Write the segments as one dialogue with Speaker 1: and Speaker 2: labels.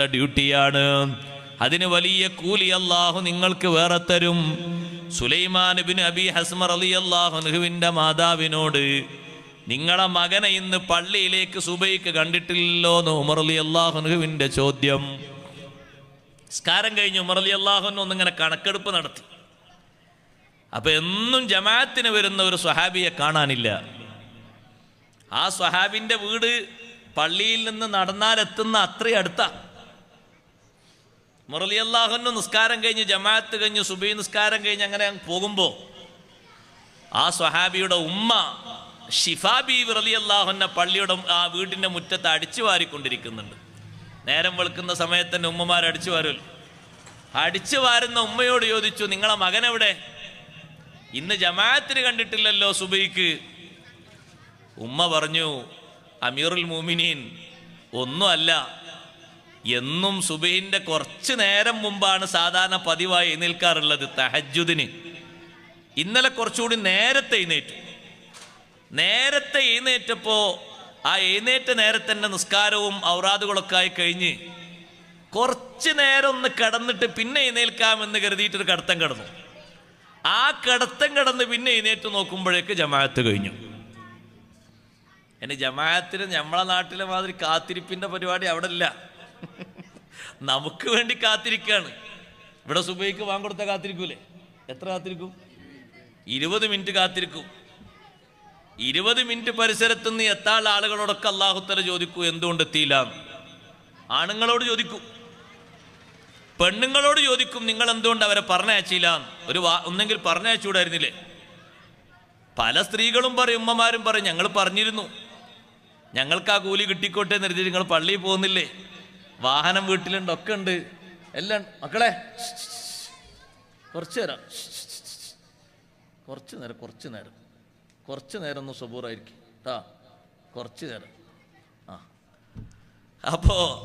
Speaker 1: ഡ്യൂട്ടിയാണ്. അതിന് വലിയ കൂലി അള്ളാഹു നിങ്ങൾക്ക് വേറെ തരും. സുലൈമാൻ ബിൻ അബി ഹസ്മർ അലി അള്ളാഹുനുഹുവിന്റെ മാതാവിനോട് നിങ്ങളെ മകനെ ഇന്ന് പള്ളിയിലേക്ക് സുബൈക്ക് കണ്ടിട്ടില്ലല്ലോ എന്ന് ഉമർ അലി അള്ളാഹുനുഹുവിന്റെ ചോദ്യം. സ്കാരം കഴിഞ്ഞ് ഉമർ അലി അള്ളാഹുൻ ഒന്നിങ്ങനെ കണക്കെടുപ്പ് നടത്തി. അപ്പൊ എന്നും ജമാഅത്തിന് വരുന്ന ഒരു സ്വഹാബിയെ കാണാനില്ല. ആ സ്വഹാബിന്റെ വീട് പള്ളിയിൽ നിന്ന് നടന്നാലെത്തുന്ന അത്രയും അടുത്താ. മുറലി അള്ളാഹുന് നിസ്കാരം കഴിഞ്ഞ് ജമാഅത്ത് കഴിഞ്ഞ് സുബൈ നിസ്കാരം കഴിഞ്ഞ് അങ്ങനെ അങ്ങ് പോകുമ്പോൾ ആ സ്വഹാബിയുടെ ഉമ്മ ഷിഫാബി റലി അള്ളാഹുന്ന പള്ളിയുടെ ആ വീടിന്റെ മുറ്റത്ത് അടിച്ചു വാരിക്കൊണ്ടിരിക്കുന്നുണ്ട്. നേരം വെളുക്കുന്ന സമയത്ത് തന്നെ ഉമ്മമാർ അടിച്ചു വാരുമല്ലോ അടിച്ചു വാരുന്ന ഉമ്മയോട് ചോദിച്ചു നിങ്ങളെ മകൻ എവിടെ ഇന്ന് ജമാഅത്തിന് കണ്ടിട്ടില്ലല്ലോ സുബൈക്ക് ഉമ്മ പറഞ്ഞു അമീറുൽ മൂമിനീൻ ഒന്നുമല്ല എന്നും സുബഹിന്റെ കുറച്ച് നേരം മുമ്പാണ് സാധാരണ പതിവായി എഴുന്നേൽക്കാറുള്ളത് തഹജുദിന് ഇന്നലെ കുറച്ചുകൂടി നേരത്തെ എഴുന്നേറ്റു. നേരത്തെ എഴുന്നേറ്റപ്പോ ആ എഴുന്നേറ്റ നേരത്തന്നെ നിസ്കാരവും ഔറാദുകളൊക്കെ ആയി കഴിഞ്ഞ് കുറച്ച് നേരം ഒന്ന് കിടന്നിട്ട് പിന്നെ എഴുന്നേൽക്കാമെന്ന് കരുതിയിട്ടൊരു കടത്തം കിടന്നു. ആ കടത്തം കിടന്ന് പിന്നെ എഴുന്നേറ്റ് നോക്കുമ്പോഴേക്ക് ജമാഅത്ത് കഴിഞ്ഞു. എന്റെ ജമാഅത്തിന് നമ്മളെ നാട്ടിലെ മാതിരി കാത്തിരിപ്പിന്റെ പരിപാടി അവിടെ ഇല്ല നമുക്ക് വേണ്ടി കാത്തിരിക്കാണ്. ഇവിടെ സുബൈക്ക് വാങ്ങിക്കൊടുത്ത കാത്തിരിക്കൂലേ? എത്ര കാത്തിരിക്കും? ഇരുപത് മിനിറ്റ് കാത്തിരിക്കും. ഇരുപത് മിനിറ്റ് പരിസരത്ത് നിന്ന് എത്താനുള്ള ആളുകളോടൊക്കെ അള്ളാഹുത്തല ചോദിക്കൂ എന്തുകൊണ്ട് എത്തിയില്ല? ആണുങ്ങളോട് ചോദിക്കും. പെണ്ണുങ്ങളോട് ചോദിക്കും നിങ്ങൾ എന്തുകൊണ്ട് അവരെ പറഞ്ഞയച്ചില്ല? ഒരു വാ ഒന്നെങ്കിൽ പറഞ്ഞയച്ചൂടായിരുന്നില്ലേ പല സ്ത്രീകളും പറയും ഉമ്മമാരും പറയും ഞങ്ങൾ പറഞ്ഞിരുന്നു. ഞങ്ങൾക്ക് ആ കൂലി കിട്ടിക്കോട്ടെ എന്ന് നിങ്ങൾ പള്ളിയിൽ പോകുന്നില്ലേ? വാഹനം വീട്ടിലുണ്ട് ഒക്കെ ഉണ്ട്. എല്ലാം മക്കളെ കുറച്ച് നേരം കുറച്ച് നേരം കുറച്ച് നേരം. കുറച്ച് നേരം ഒന്ന് സബൂറായിരിക്കും കേട്ടാ കുറച്ച് നേരം. ആ. അപ്പോ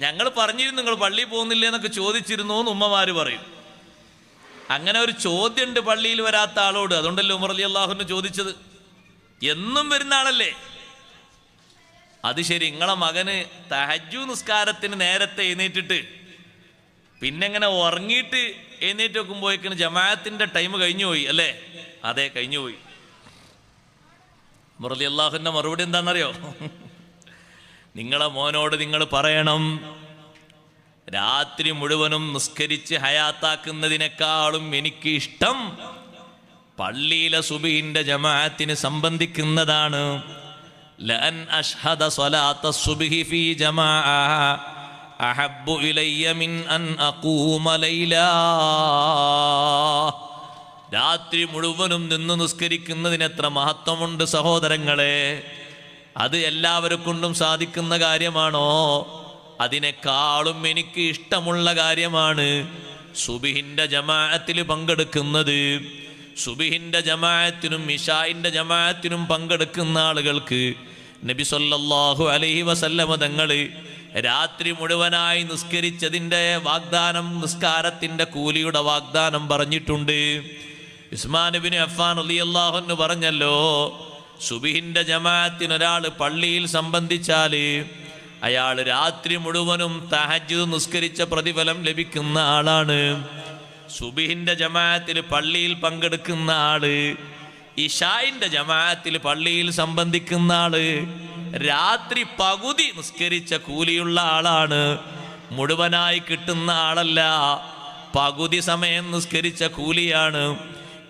Speaker 1: ഞങ്ങൾ പറഞ്ഞിരുന്നു നിങ്ങൾ പള്ളിയിൽ പോകുന്നില്ലേ എന്നൊക്കെ ചോദിച്ചിരുന്നു എന്ന് ഉമ്മമാര് പറയും. അങ്ങനെ ഒരു ചോദ്യമുണ്ട് പള്ളിയിൽ വരാത്ത ആളോട്. അതുകൊണ്ടല്ലേ ഉമർ അലി അള്ളാഹുവിന് ചോദിച്ചത്. എന്നും വരുന്ന ആളല്ലേ? അത് ശരി നിങ്ങളെ മകന് തഹജു നിസ്കാരത്തിന് നേരത്തെ എഴുന്നേറ്റിട്ട് പിന്നെ ഇങ്ങനെ ഉറങ്ങിയിട്ട് എഴുന്നേറ്റ് വെക്കുമ്പോഴേക്കിന് ജമാഅത്തിന്റെ ടൈം കഴിഞ്ഞു പോയി അല്ലേ? അതെ കഴിഞ്ഞു പോയി. മുറലി അള്ളാഹുവിന്റെ മറുപടി എന്താണെന്നറിയോ? നിങ്ങളെ മോനോട് നിങ്ങൾ പറയണം രാത്രി മുഴുവനും നിസ്കരിച്ച് ഹയാത്താക്കുന്നതിനേക്കാളും എനിക്ക് ഇഷ്ടം പള്ളിയിലെ സുബീന്റെ ജമാഅത്തിന് സംബന്ധിക്കുന്നതാണ്. ലഅൻ أشهد صلاة الصبح في جماعة أحب إلي من أن أقوم ليلا രാത്രി മുഴുവനും നിന്ന് നിസ്കരിക്കുന്നതിന് എത്ര മഹത്വമുണ്ട് സഹോദരങ്ങളെ. അത് എല്ലാവർക്കൊണ്ടും സാധിക്കുന്ന കാര്യമാണോ? അതിനേക്കാളും എനിക്ക് ഇഷ്ടമുള്ള കാര്യമാണ് സുബിഹിന്റെ ജമാഅത്തിൽ പങ്കെടുക്കുന്നത്. സുബിഹിന്റെ ജമാഅത്തിനും ഇഷായിന്റെ ജമാഅത്തിനും പങ്കെടുക്കുന്ന ആളുകൾക്ക് നബി സൊല്ലാഹു അലഹി വസല്ലമ തങ്ങൾ രാത്രി മുഴുവനായി നിസ്കരിച്ചതിന്റെ വാഗ്ദാനം നിസ്കാരത്തിന്റെ കൂലിയുടെ വാഗ്ദാനം പറഞ്ഞിട്ടുണ്ട്. ബിൻ അഫ്ഫാൻ റളിയല്ലാഹു അൻഹു പറഞ്ഞല്ലോ സുബിഹിന്റെ ജമാഅത്തിന് ഒരാൾ പള്ളിയിൽ സംബന്ധിച്ചാൽ അയാൾ രാത്രി മുഴുവനും തഹജ് നിസ്കരിച്ച പ്രതിഫലം ലഭിക്കുന്ന ആളാണ്. സുബിഹിന്റെ ജമാഅത്തിൽ പള്ളിയിൽ പങ്കെടുക്കുന്ന ആൾ ഇഷായിന്റെ ജമാഅത്തിൽ പള്ളിയിൽ സംബന്ധിക്കുന്ന ആൾ രാത്രി പകുതി നിസ്കരിച്ച കൂലിയുള്ള ആളാണ്. മുഴുവനായി കിട്ടുന്ന ആളല്ല പകുതി സമയം നിസ്കരിച്ച കൂലിയാണ്.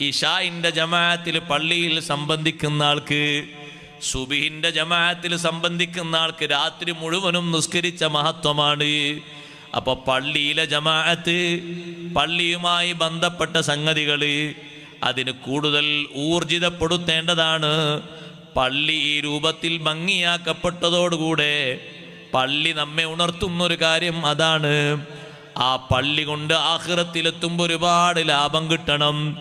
Speaker 1: ഇഷായിന്റെ ജമാഅത്തിൽ പള്ളിയിൽ സംബന്ധിക്കുന്ന ആൾക്ക് സുബിഹിന്റെ ജമാഅത്തിൽ സംബന്ധിക്കുന്ന ആൾക്ക് രാത്രി മുഴുവനും നിസ്കരിച്ച മഹത്വമാണ്. അപ്പൊ പള്ളിയിലെ ജമാഅത്ത് പള്ളിയുമായി ബന്ധപ്പെട്ട സംഗതികൾ അതിന് കൂടുതൽ ഊർജിതപ്പെടുത്തേണ്ടതാണ്. പള്ളി ഈ രൂപത്തിൽ ഭംഗിയാക്കപ്പെട്ടതോടുകൂടെ പള്ളി നമ്മെ ഉണർത്തുന്ന ഒരു കാര്യം അതാണ്. ആ പള്ളി കൊണ്ട് ആഹ്റത്തിലെത്തുമ്പോൾ ഒരുപാട് ലാഭം കിട്ടണം.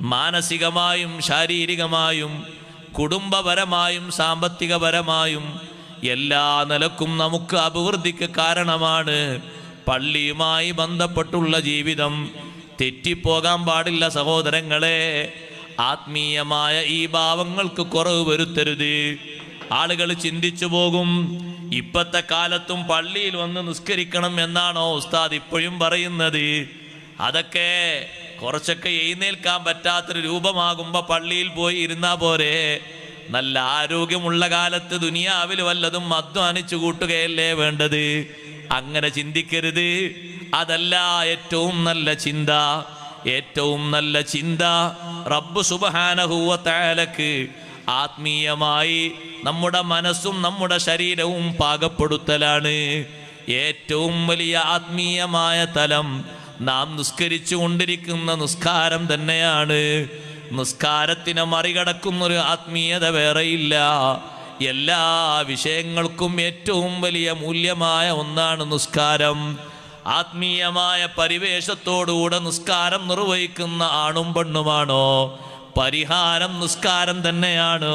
Speaker 1: മാനസികമായും ശാരീരികമായും കുടുംബപരമായും സാമ്പത്തികപരമായും എല്ലാ നിലക്കും നമുക്ക് അഭിവൃദ്ധിക്ക് കാരണമാണ്. പള്ളിയുമായി ബന്ധപ്പെട്ടുള്ള ജീവിതം തെറ്റിപ്പോകാൻ പാടില്ല സഹോദരങ്ങളെ. ആത്മീയമായ ഈ ഭാവങ്ങൾക്ക് കുറവ് വരുത്തരുത്. ആളുകൾ ചിന്തിച്ചു പോകും ഇപ്പത്തെ കാലത്തും പള്ളിയിൽ വന്ന് നിസ്കരിക്കണം എന്നാണോ ഉസ്താദ് ഇപ്പോഴും പറയുന്നത്. അതൊക്കെ കുറച്ചൊക്കെ എഴുന്നേൽക്കാൻ പറ്റാത്തൊരു രൂപമാകുമ്പോ പള്ളിയിൽ പോയി ഇരുന്നാ പോരെ. നല്ല ആരോഗ്യമുള്ള കാലത്ത് ദുനിയാവിൽ വല്ലതും അധ്വാനിച്ചു കൂട്ടുകയല്ലേ വേണ്ടത്? അങ്ങനെ ചിന്തിക്കരുത്. അതല്ല ഏറ്റവും നല്ല ചിന്ത. ഏറ്റവും നല്ല ചിന്ത റബ്ബ് സുബഹാനഹൂവത്താലക്ക് ആത്മീയമായി നമ്മുടെ മനസ്സും നമ്മുടെ ശരീരവും പാകപ്പെടുത്തലാണ്. ഏറ്റവും വലിയ ആത്മീയമായ തലം നാം നിസ്കരിച്ചു കൊണ്ടിരിക്കുന്ന നിസ്കാരം തന്നെയാണ്. നിസ്കാരത്തിനെ മറികടക്കുന്നൊരു ആത്മീയത വേറെയില്ല. എല്ലാ വിഷയങ്ങൾക്കും ഏറ്റവും വലിയ മൂല്യമായ ഒന്നാണ് നിസ്കാരം. ആത്മീയമായ പരിവേഷത്തോടുകൂടെ നിസ്കാരം നിർവഹിക്കുന്ന ആണും പെണ്ണുമാണോ? പരിഹാരം നിസ്കാരം തന്നെയാണ്.